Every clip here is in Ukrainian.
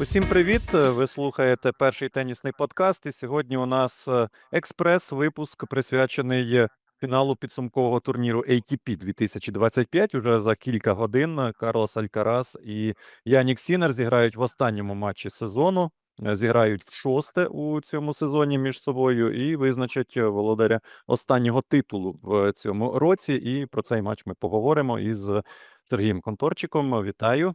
Усім привіт! Ви слухаєте перший тенісний подкаст. І сьогодні у нас е, експрес-випуск присвячений фіналу підсумкового турніру ATP 2025. Уже за кілька годин Карлос Алькарас і Янік Сінер зіграють в останньому матчі сезону. е, Зіграють в шосте у цьому сезоні між собою і визначать володаря останнього титулу в цьому році. І про цей матч ми поговоримо із Сергієм Конторчиком. Вітаю.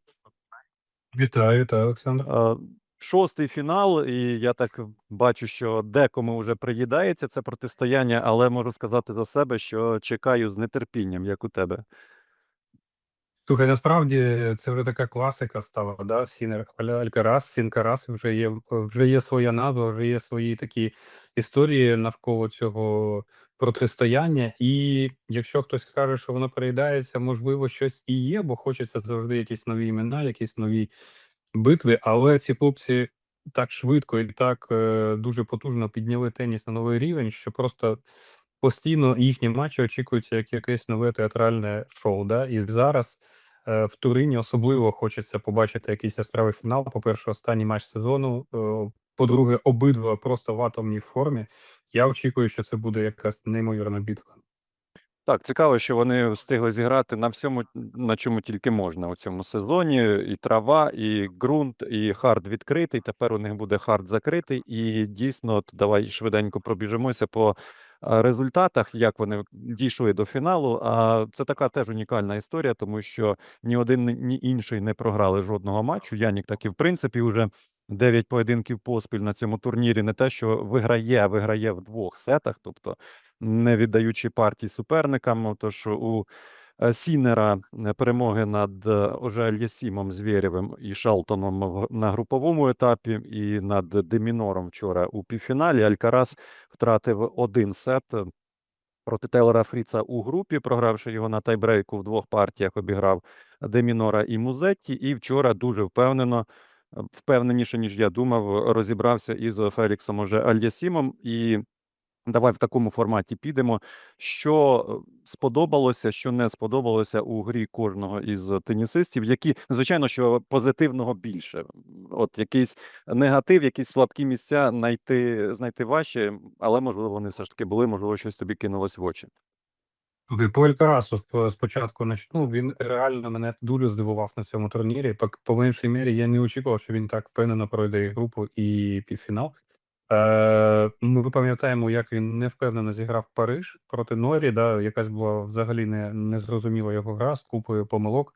Вітаю, вітаю, Олександр. Е, Шостий фінал, і я так бачу, що декому вже приїдається це протистояння, але можу сказати за себе, що чекаю з нетерпінням, як у тебе. Слухай, насправді це вже така класика стала, да? Сінер Алькарас, Сінкарас вже є, вже є своя назва, вже є свої такі історії навколо цього протистояння. І якщо хтось каже, що воно переїдається, можливо, щось і є, бо хочеться завжди якісь нові імена, якісь нові битви. Але ці хлопці так швидко і так е, дуже потужно підняли теніс на новий рівень, що просто постійно їхні матчі очікуються як якесь нове театральне шоу. Да? І зараз е, в Турині особливо хочеться побачити якийсь яскравий фінал. По-перше, останній матч сезону. е, По-друге, обидва просто в атомній формі. Я очікую, що це буде якась неймовірна битва. Так, цікаво, що вони встигли зіграти на всьому, на чому тільки можна у цьому сезоні. І трава, і ґрунт, і хард відкритий. Тепер у них буде хард закритий. І дійсно, от давай швиденько пробіжимося по результатах, як вони дійшли до фіналу. А це така теж унікальна історія, тому що ні один, ні інший не програли жодного матчу. Янік так і в принципі вже. Дев'ять поєдинків поспіль на цьому турнірі не те, що виграє, виграє в двох сетах. Тобто не віддаючи партій суперникам. Тож у е, Сінера е, перемоги над е, Оже Звєрєвим і Шалтоном на груповому етапі, і над Демінором вчора у півфіналі. Алькарас втратив один сет е, проти Тейлора Фріца у групі, програвши його на тайбрейку в двох партіях, обіграв Демінора і Музетті. І вчора дуже впевнено, е, впевненіше, ніж я думав, розібрався із Феліксом Оже Альєсімом. І Давай в такому форматі підемо. Що е, сподобалося, що не сподобалося у грі кожного із тенісистів, які, звичайно, що позитивного більше. От якийсь негатив, якісь слабкі місця знайти, знайти важче, але можливо вони все ж таки були, можливо, щось тобі кинулось в очі. Ви по спочатку начну. Він реально мене дуже здивував на цьому турнірі. По, по меншій мірі я не очікував, що він так впевнено пройде і групу і півфінал. Е, ми пам'ятаємо, як він невпевнено зіграв Париж проти Норі, да, якась була взагалі не, незрозуміла його гра з купою помилок.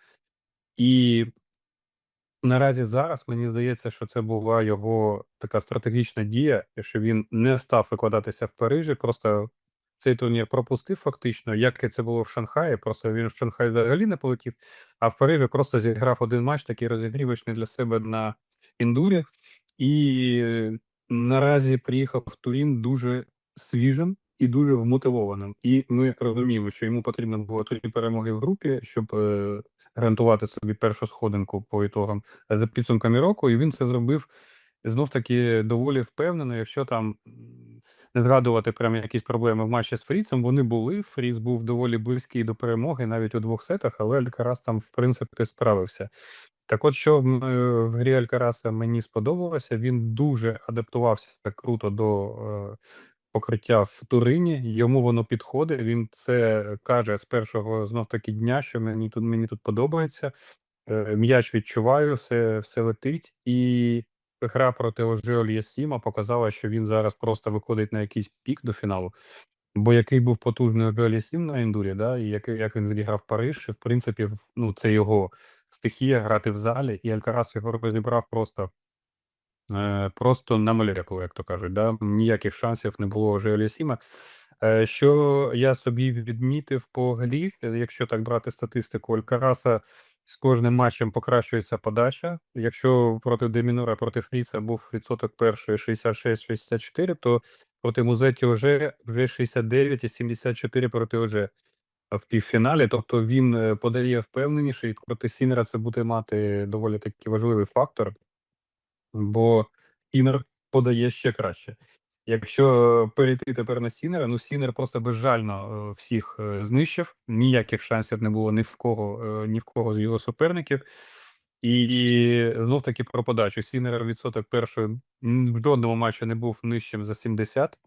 І наразі зараз мені здається, що це була його така стратегічна дія, що він не став викладатися в Парижі, просто цей турнір пропустив фактично, як це було в Шанхаї. Просто він в Шанхай взагалі не полетів, а в Парижі просто зіграв один матч, такий розігрівочний для себе на індурі. І наразі приїхав в Турін дуже свіжим і дуже вмотивованим. І ми як розуміємо, що йому потрібно було тоді перемоги в групі, щоб е, гарантувати собі першу сходинку по ітогам е, за підсумками року. І він це зробив знов таки доволі впевнено. Якщо там не згадувати прям якісь проблеми в матчі з Фріцем, вони були. Фріц був доволі близький до перемоги навіть у двох сетах, але Алькарас там, в принципі, справився. Так от, що в е, грі Алькараса мені сподобалося, він дуже адаптувався круто до е, покриття в Турині. Йому воно підходить. Він це каже з першого знов таки дня, що мені тут мені тут подобається. Е, М'яч відчуваю, все, все летить. І гра проти Ожео Єсіма показала, що він зараз просто виходить на якийсь пік до фіналу. Бо який був потужний Ожео Єсім на ендурі, да, і який, як він відіграв Париж, в принципі, ну, це його стихія грати в залі, і Алькарас його розібрав просто Е, просто на молекулу, як то кажуть, да? ніяких шансів не було вже Елісіма. Е, що я собі відмітив по грі, якщо так брати статистику, Алькараса з кожним матчем покращується подача. Якщо проти Демінора, проти Фріца був відсоток першої 66-64, то проти Музеті вже вже 69 і 74 проти ОЖ в півфіналі. Тобто він е, подає впевненіше, і проти Сінера це буде мати доволі таки важливий фактор бо Сінер подає ще краще. Якщо перейти тепер на Сінера, ну Сінер просто безжально е, всіх е, знищив. Ніяких шансів не було ні в кого, е, ні в кого з його суперників. І знов таки про подачу. Сінер відсоток першої в жодному матчі не був нижчим за 70.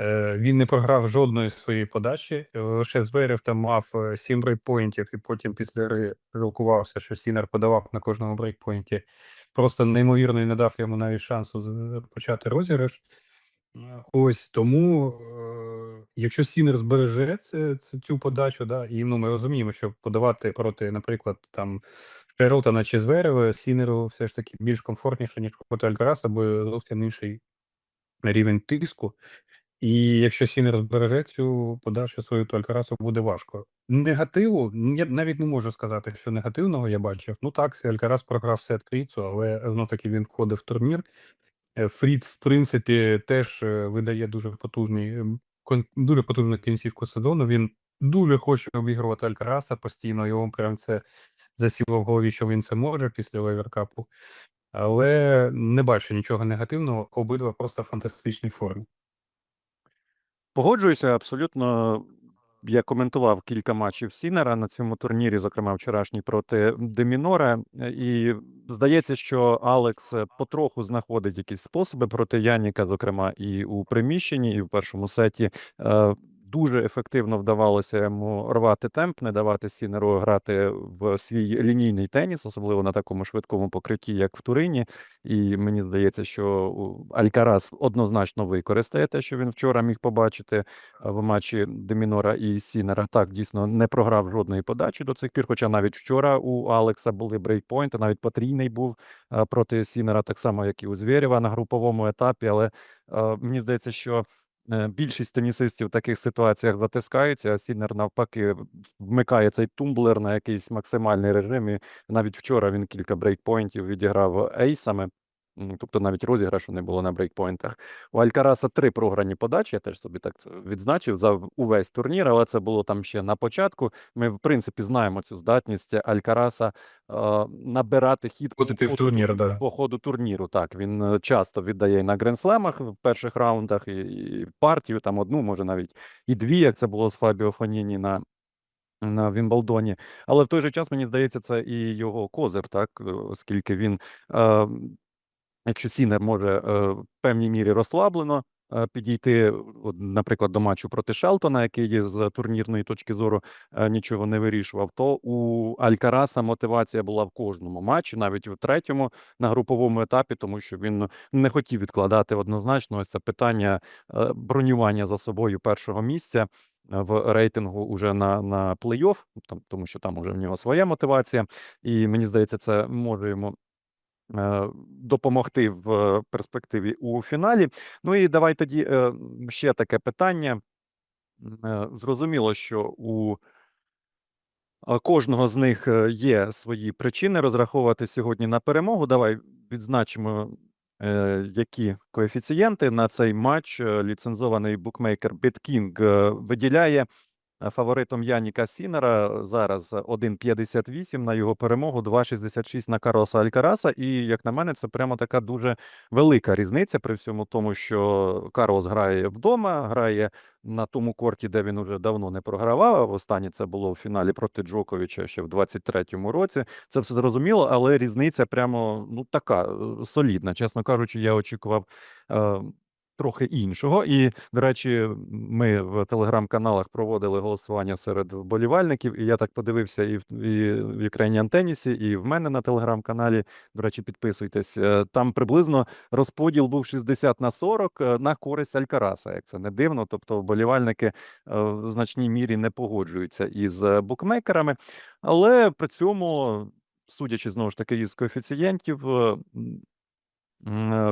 Е, Він не програв жодної своєї подачі. Лише Зверев там мав 7 брейкпоінтів, і потім після гри жалкувався, що Сінер подавав на кожному брейкпоінті. Просто неймовірно і не дав йому навіть шансу почати розіграш. Ось тому, е, якщо Сінер збереже це, це, цю подачу, да, і ну, ми розуміємо, що подавати проти, наприклад, там Шерлтона чи Зверева, Сінеру все ж таки більш комфортніше, ніж проти Альтараса, бо зовсім інший рівень тиску. І якщо Сінер збереже цю подачу свою, то Алькарасу буде важко. Негативу, ну, я навіть не можу сказати, що негативного я бачив. Ну так, Алькарас програв сет Фріцу, але знов таки він входив в турнір. Е, Фріц, в принципі, теж е, видає дуже потужний, ем, дуже потужну кінцівку сезону. Він дуже хоче обігрувати Алькараса постійно. Йому прям це засіло в голові, що він це може після Леверкапу. Але не бачу нічого негативного. Обидва просто в фантастичній формі. Погоджуюся абсолютно. Я коментував кілька матчів Сінера на цьому турнірі, зокрема вчорашній проти Демінора. Е, І здається, що Алекс е, потроху знаходить якісь способи проти Яніка, зокрема, і у приміщенні, і в першому сеті. Дуже ефективно вдавалося йому рвати темп, не давати Сінеру грати в свій лінійний теніс, особливо на такому швидкому покритті, як в Турині. І мені здається, що Алькарас однозначно використає те, що він вчора міг побачити в матчі Демінора і Сінера. Так, дійсно, не програв жодної подачі до цих пір. Хоча навіть вчора у Алекса були брейкпойнти, навіть потрійний був проти Сінера, так само, як і у Звєрєва на груповому етапі. Але мені здається, що. Е, Більшість тенісистів в таких ситуаціях затискаються, а Сінер навпаки вмикає цей тумблер на якийсь максимальний режим. І навіть вчора він кілька брейкпойнтів відіграв ейсами. Тобто навіть розіграшу не було на брейкпойнтах. У Алькараса три програні подачі. Я теж собі так це відзначив за увесь турнір, але це було там ще на початку. Ми, в принципі, знаємо цю здатність Алькараса е, набирати хід Входити в турнір, тур- да. по ходу турніру. Так він е, часто віддає і на гренслемах в перших раундах і, і партію, там одну, може навіть і дві, як це було з Фабіо Фоніні на на Вімблдоні. Але в той же час, мені здається, це і його козир, так, е, оскільки він, е, якщо Сінер може е, в певній мірі розслаблено е, підійти, от, наприклад, до матчу проти Шелтона, який з турнірної точки зору е, нічого не вирішував, то у Алькараса мотивація була в кожному матчі, навіть у третьому на груповому етапі, тому що він не хотів відкладати однозначно ось це питання е, бронювання за собою першого місця е, в рейтингу уже на, на плей-офф, там, тому що там уже в нього своя мотивація, і мені здається, це може йому е, допомогти в е, перспективі у фіналі. Ну і давай тоді е, ще таке питання. Е, Зрозуміло, що у кожного з них е, є свої причини розраховувати сьогодні на перемогу. Давай відзначимо, е, які коефіцієнти на цей матч е, ліцензований букмекер BetKing е, виділяє е, фаворитом Яніка Сінера. Зараз 1,58 на його перемогу, 2,66 на Карлоса Алькараса. І, як на мене, це прямо така дуже велика різниця при всьому тому, що Карлос грає вдома, грає на тому корті, де він уже давно не програвав. Останнє це було в фіналі проти Джоковича ще в 23-му році. Це все зрозуміло, але різниця прямо ну така е, солідна. Чесно кажучи, я очікував. Трохи іншого, і до речі, ми в телеграм-каналах проводили голосування серед вболівальників, і я так подивився і в, і в Ukrainian Тенісі, і в мене на телеграм-каналі. До речі, підписуйтесь. е, Там приблизно розподіл був 60 на 40 е, на користь Алькараса, як це не дивно. Тобто вболівальники е, в значній мірі не погоджуються із букмекерами, але при цьому, судячи знову ж таки із коефіцієнтів,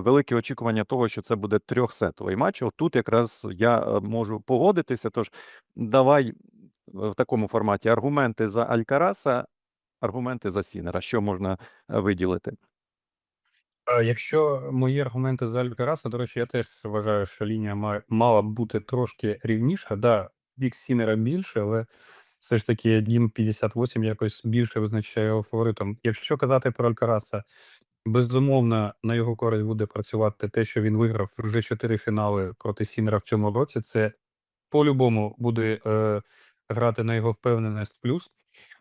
великі очікування того, що це буде трьохсетовий матч. Тут якраз я е, можу погодитися. Тож давай в такому форматі аргументи за Алькараса, аргументи за Сінера. Що можна е, виділити? Е, Якщо мої аргументи за Алькараса, до речі, я теж вважаю, що лінія мала б бути трошки рівніша. Да, бік Сінера більше, але все ж таки Дім 58 якось більше визначає його фаворитом. Якщо казати про Алькараса, безумовно, на його користь буде працювати те, що він виграв вже чотири фінали проти Сінера в цьому році. Це по-любому буде е, грати на його впевненість плюс.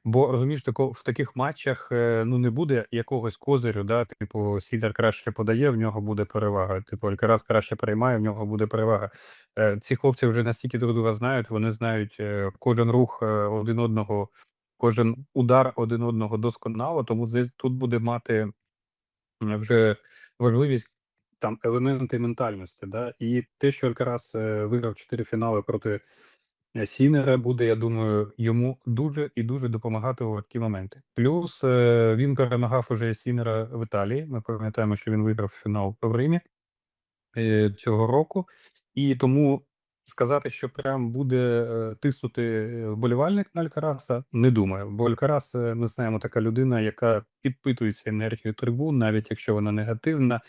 Бо розумієш, тако в таких матчах, е, ну, не буде якогось козирю, да, типу, Сідор краще подає, в нього буде перевага. Типу, Алькарас краще приймає, в нього буде перевага. Е, ці хлопці вже настільки друг друга знають, вони знають е, кожен рух е, один одного, кожен удар один одного досконало, тому здесь тут буде мати вже важливість там елементи ментальності. Да? І те, що Алькарас е, виграв чотири фінали проти е, Сінера, буде, я думаю, йому дуже і дуже допомагати у такі моменти. Плюс е, він перемагав уже Сінера в Італії. Ми пам'ятаємо, що він виграв фінал в Римі цього року, і тому сказати, що прям буде е, тиснути е, вболівальник на Алькараса, не думаю. Бо Алькарас, е, ми знаємо, така людина, яка підпитується енергією трибун, навіть якщо вона негативна.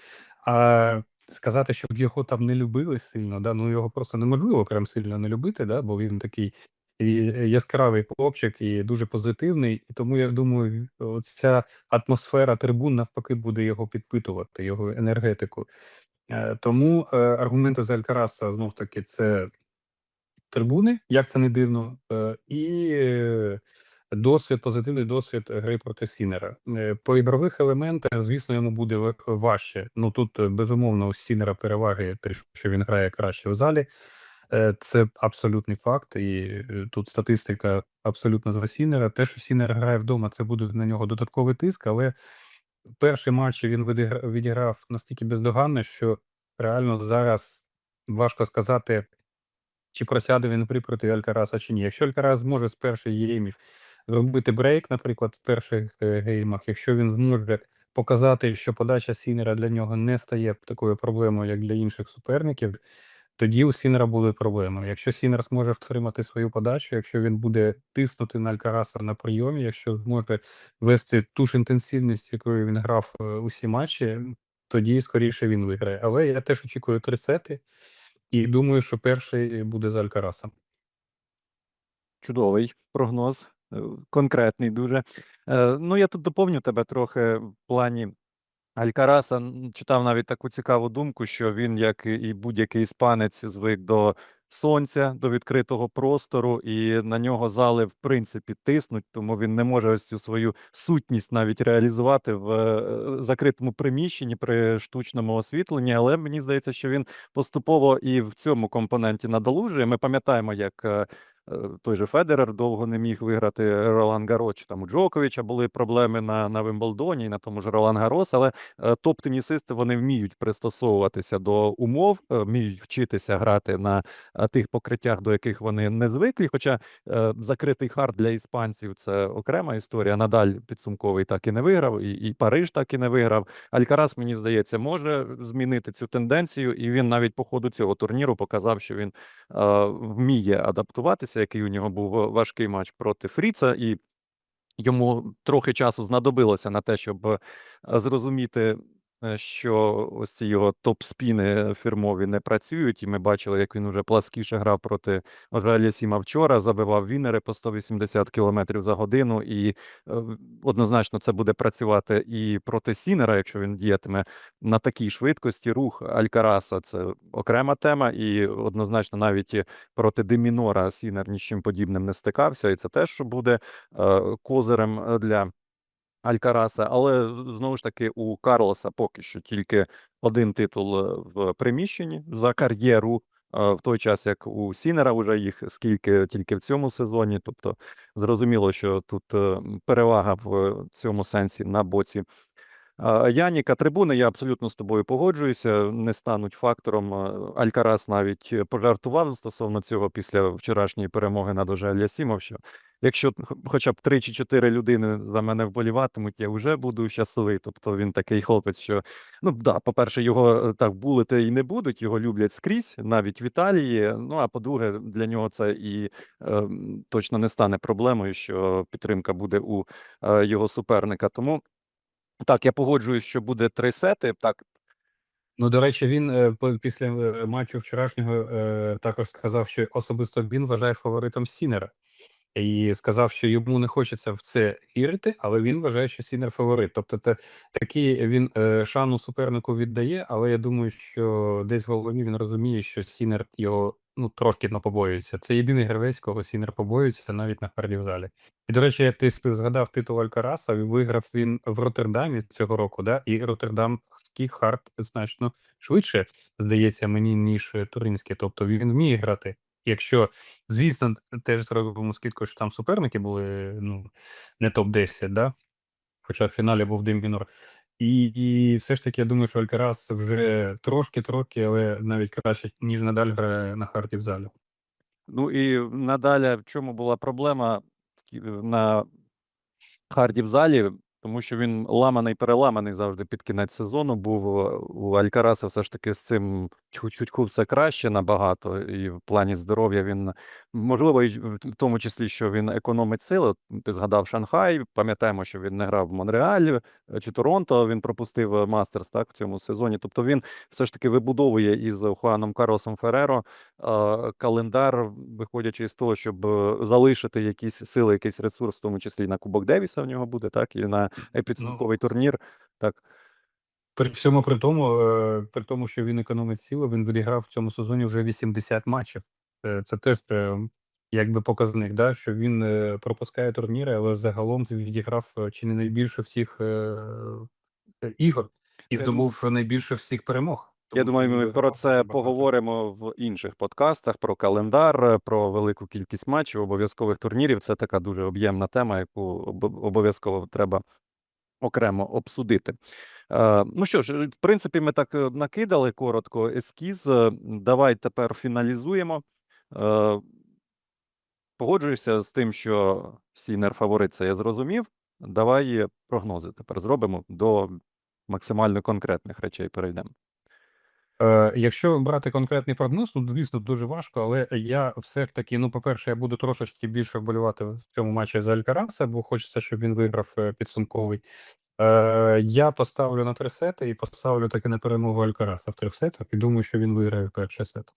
А сказати, щоб його там не любили сильно, да, ну його просто неможливо прям сильно не любити, да, бо він такий і яскравий хлопчик і дуже позитивний. І тому я думаю, ця атмосфера трибун навпаки буде його підпитувати, його енергетику. Е, Тому е, аргументи за Алькараса знов таки це трибуни, як це не дивно, е, і досвід, позитивний досвід гри проти Сінера. По ігрових елементах, звісно, йому буде важче. Ну тут безумовно у Сінера переваги, те, що він грає краще в залі. Це абсолютний факт, і тут статистика абсолютно за Сінера. Те, що Сінер грає вдома, це буде на нього додатковий тиск, але перші матчі він відіграв настільки бездоганно, що реально зараз важко сказати, чи просяде він при проти Алькараса чи ні. Якщо Алькарас зможе з перших геймів зробити брейк, наприклад, в перших е, геймах, якщо він зможе показати, що подача Сінера для нього не стає такою проблемою, як для інших суперників, тоді у Сінера буде проблема. Якщо Сінер зможе втримати свою подачу, якщо він буде тиснути на Алькараса на прийомі, якщо зможе вести ту ж інтенсивність, якою він грав е, усі матчі, тоді скоріше він виграє. Але я теж очікую три сети, і думаю, що перший буде за Алькарасом. Чудовий прогноз, е, конкретний дуже. Е, Ну, я тут доповню тебе трохи в плані Алькараса. Читав навіть таку цікаву думку, що він, як і будь-який іспанець, звик до сонця, до відкритого простору, і на нього зали, в принципі, тиснуть, тому він не може ось цю свою сутність навіть реалізувати в е, закритому приміщенні при штучному освітленні. Але мені здається, що він поступово і в цьому компоненті надолужує. Ми пам'ятаємо, як е, той же Федерер довго не міг виграти Ролан Гарос, чи там у Джоковича були проблеми на, на Вимблдоні і на тому ж Ролан Гарос, але е, топ-тенісисти вони вміють пристосовуватися до умов, е, вміють вчитися грати на е, тих покриттях, до яких вони не звиклі. Хоча е, закритий хард для іспанців це окрема історія. Надаль підсумковий так і не виграв, і, і Париж так і не виграв. Алькарас, мені здається, може змінити цю тенденцію, і він навіть по ходу цього турніру показав, що він е, вміє адаптуватися, який у нього був важкий матч проти Фріца, і йому трохи часу знадобилося на те, щоб е, зрозуміти, е, що ось ці його топ-спіни фірмові не працюють. І ми бачили, як він уже пласкіше грав проти Сіма вчора, забивав вінери по 180 км за годину. І е, однозначно це буде працювати і проти Сінера, якщо він діятиме на такій швидкості. Рух Алькараса це окрема тема, і однозначно навіть проти Демінора Сінер нічим подібним не стикався, і це теж буде е, козирем е, для Алькараса. Але знову ж таки у Карлоса поки що тільки один титул е, в приміщенні за кар'єру. В той час, як у Сінера вже їх скільки тільки в цьому сезоні. Тобто зрозуміло, що тут е, перевага в цьому сенсі на боці Яніка, трибуни, я абсолютно з тобою погоджуюся. Не стануть фактором. Алькарас навіть е, пожартував стосовно цього після вчорашньої перемоги над Ожель Сімов, що якщо хоча б три чи чотири людини за мене вболіватимуть, я вже буду щасливий. Тобто він такий хлопець, що ну да, по-перше, його е, так булити і не будуть, його люблять скрізь, навіть в Італії. Ну а по-друге, для нього це і е, точно не стане проблемою, що підтримка буде у е, його суперника. Тому. Так, я погоджуюсь, що буде три сети. Так, Ну, до речі, він е, після е, матчу вчорашнього е, також сказав, що особисто він вважає фаворитом Сінера. І сказав, що йому не хочеться в це вірити, але він вважає, що Сінер фаворит. Тобто, це такий він е, шану супернику віддає, але я думаю, що десь в голові він розуміє, що Сінер його ну, трошки но побоюється. Це єдиний гравець, кого Сінер побоюється навіть на харді в залі. І, до речі, як ти згадав титул Алькараса, виграв він в Роттердамі цього року, да? і Роттердамський хард значно швидше, здається мені, ніж туринський. Тобто він вміє грати. Якщо, звісно, теж зробимо скидку, що там суперники були ну, не топ-10, да? хоча в фіналі був Дембінор. І, і все ж таки, я думаю, що Алькарас вже трошки-трошки, але навіть краще, ніж Надаль грає на харді в залі. Ну і надалі в чому була проблема на харді в залі, тому що він ламаний, переламаний завжди під кінець сезону. Був е, у Алькараса все ж таки з цим тьху-тьху все краще набагато. І в плані здоров'я він можливо, і в тому числі, що він економить сили. Ти згадав Шанхай. Пам'ятаємо, що він не грав в Монреалі е, чи Торонто. Він пропустив Мастерс так в цьому сезоні. Тобто він все ж таки вибудовує із Хуаном Карлосом Фереро е, календар, виходячи з того, щоб е, залишити якісь сили, якийсь ресурс, в тому числі і на Кубок Девіса в нього буде, так, і на е, підсумковий турнір. Так. При всьому при тому, е, при тому, що він економить сили, він відіграв в цьому сезоні вже 80 матчів. Е, Це теж е, якби показник, да? що він е, пропускає турніри, але загалом відіграв е, чи не найбільше всіх е, е, ігор і здобув найбільше всіх перемог. Я Тому що думаю, він ми про це багато. поговоримо в інших подкастах, про календар, про велику кількість матчів, обов'язкових турнірів. Це така дуже об'ємна тема, яку об- обов'язково треба окремо обсудити. Е, ну що ж, в принципі, ми так е, накидали коротко ескіз. Е, Давай тепер фіналізуємо. Погоджуюся з тим, що Сінер фаворит, це я зрозумів. Давай прогнози тепер зробимо до максимально конкретних речей перейдемо. Якщо брати конкретний прогноз, ну, звісно, дуже важко, але я все ж таки, ну, по-перше, я буду трошечки більше вболівати в цьому матчі за Алькараса, бо хочеться, щоб він виграв підсумковий. Е, я поставлю на три сети і поставлю таки на перемогу Алькараса в трьох сетах, і думаю, що він виграє перший сет.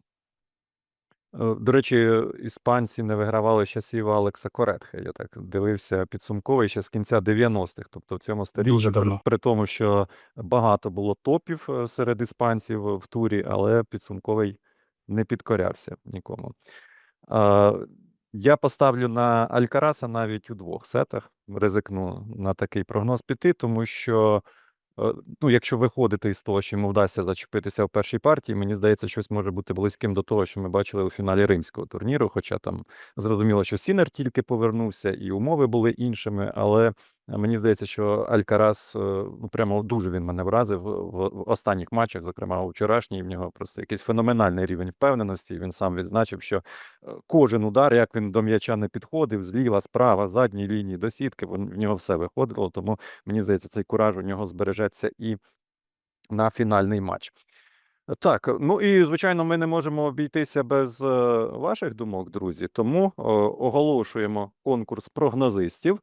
Е, До речі, іспанці не вигравали з часів Алекса Коретхе. Я так дивився підсумковий ще з кінця 90-х. Тобто в цьому сторіччі, при, давно. при тому, що багато було топів е, серед іспанців в турі, але підсумковий не підкорявся нікому. Е, Я поставлю на Алькараса навіть у двох сетах. Ризикну на такий прогноз піти, тому що Е, Ну, якщо виходити із того, що йому вдасться зачепитися в першій партії, мені здається, щось може бути близьким до того, що ми бачили у фіналі римського турніру. Хоча там зрозуміло, що Сінер тільки повернувся, і умови були іншими. Але мені здається, що Алькарас е, ну прямо дуже він мене вразив в, останніх матчах, зокрема вчорашній. В нього просто якийсь феноменальний рівень впевненості. Він сам відзначив, що е, кожен удар, як він до м'яча не підходив, зліва, справа, задній лінії до сітки, в нього все виходило. Тому Мені здається, цей кураж у нього збережеться і на фінальний матч. Так, ну і звичайно, ми не можемо обійтися без е, ваших думок, друзі. Тому е, оголошуємо конкурс прогнозистів.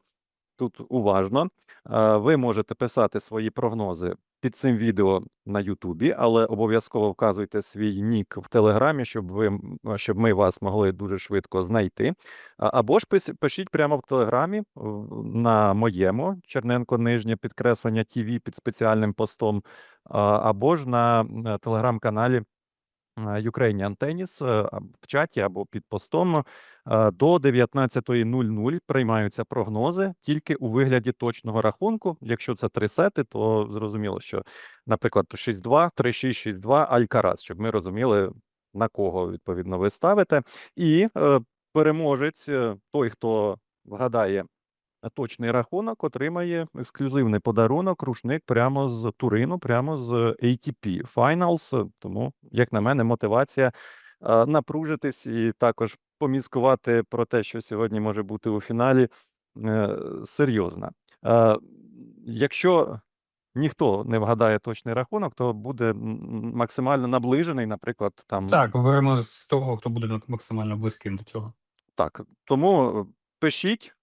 Тут уважно. Е, Ви можете писати свої прогнози під цим відео на Ютубі, але обов'язково вказуйте свій нік в Телеграмі, щоб ви щоб ми вас могли дуже швидко знайти. Або ж пишіть прямо в Телеграмі на моєму Черненко нижнє підкреслення ТВ під спеціальним постом, або ж на телеграм-каналі е, Ukrainian Tennis е, в чаті або під постом. Е, До 19.00 приймаються прогнози тільки у вигляді точного рахунку. Якщо це три сети, то зрозуміло, що, наприклад, 6-2, 3-6, 6-2 Алькарас, щоб ми розуміли, на кого відповідно ви ставите. І е, переможець, той, хто вгадає точний рахунок, отримає ексклюзивний подарунок, рушник прямо з Турину, прямо з ATP Finals. Тому, як на мене, мотивація е, напружитись і також поміскувати про те, що сьогодні може бути у фіналі, е, серйозна. Е, Якщо ніхто не вгадає точний рахунок, то буде максимально наближений, наприклад, там Так, беремо з того, хто буде максимально близьким до цього. Так, тому е, пишіть,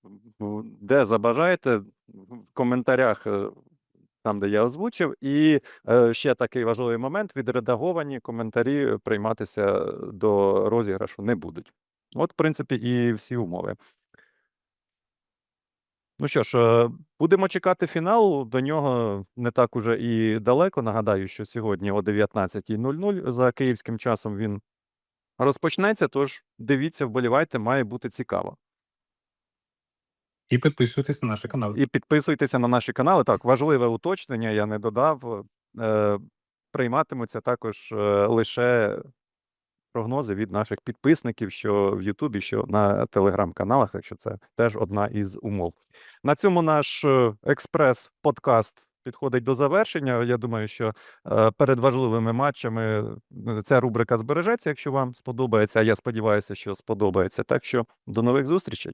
де забажаєте, в коментарях, е, там, де я озвучив. І е, ще такий важливий момент: відредаговані коментарі прийматися до розіграшу не будуть. От, в принципі, і всі умови. Ну що ж, е, будемо чекати фіналу. До нього не так уже і далеко. Нагадаю, що сьогодні о 19.00 за київським часом він розпочнеться. Тож дивіться, вболівайте, має бути цікаво. І підписуйтесь на наш канал. І підписуйтеся на наші канали. Так, важливе уточнення, я не додав. Е, прийматимуться також е, лише прогнози від наших підписників, що в Ютубі, що на телеграм-каналах. Так що це теж одна із умов. На цьому наш е, експрес-подкаст підходить до завершення. Я думаю, що е, перед важливими матчами е, ця рубрика збережеться, якщо вам сподобається. Я сподіваюся, що сподобається. Так що до нових зустрічей.